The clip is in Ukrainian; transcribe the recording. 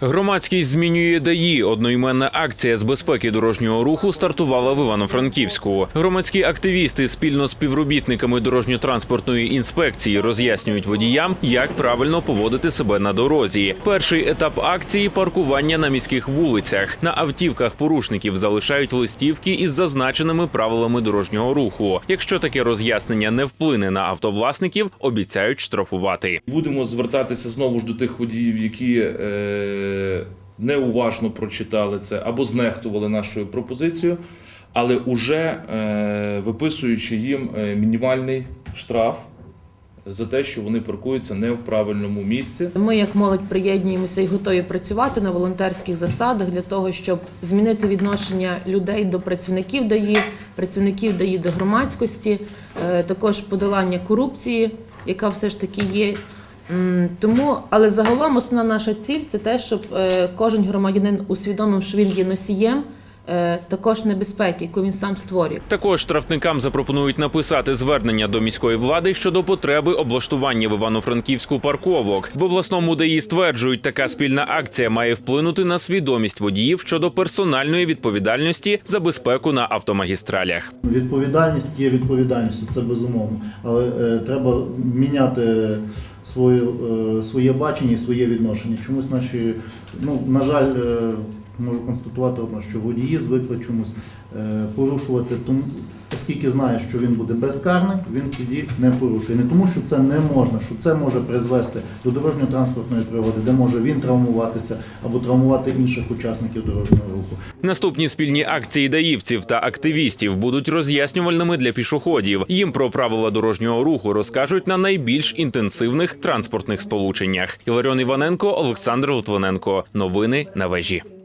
Громадськість змінює ДАІ. Одноіменна акція з безпеки дорожнього руху стартувала в Івано-Франківську. Громадські активісти спільно з співробітниками дорожньо-транспортної інспекції роз'яснюють водіям, як правильно поводити себе на дорозі. Перший етап акції паркування на міських вулицях. На автівках порушників залишають листівки із зазначеними правилами дорожнього руху. Якщо таке роз'яснення не вплине на автовласників, обіцяють штрафувати. Будемо звертатися знову ж до тих водіїв, які е, неуважно прочитали це або знехтували нашою пропозицією, але уже е, виписуючи їм е, мінімальний штраф за те, що вони паркуються не в правильному місці. Ми, як молодь, приєднуємося і готові працювати на волонтерських засадах для того, щоб змінити відношення людей до працівників ДАІ, працівників ДАІ до громадськості, е, також подолання корупції, яка все ж таки є. Тому, але загалом основна наша ціль це те, щоб е, кожен громадянин усвідомив, що він є носієм е, також небезпеки, яку він сам створює. Також штрафникам запропонують написати звернення до міської влади щодо потреби облаштування в Івано-Франківську парковок. В обласному ДАІ стверджують, така спільна акція має вплинути на свідомість водіїв щодо персональної відповідальності за безпеку на автомагістралях. Відповідальність є відповідальністю, це безумовно. Але е, треба міняти свою, е, своє бачення і своє відношення. Чомусь наші, ну, на жаль, е, можу констатувати одно, що водії звикли чомусь е, порушувати, оскільки знає, що він буде безкарний, він тоді не порушує. Не тому, що це не можна, що це може призвести до дорожньо-транспортної пригоди, де може він травмуватися або травмувати інших учасників дорожнього руху. Наступні спільні акції даївців та активістів будуть роз'яснювальними для пішоходів. Їм про правила дорожнього руху розкажуть на найбільш інтенсивних транспортних сполученнях. Іларіон Іваненко, Олександр Литвиненко. Новини на вежі.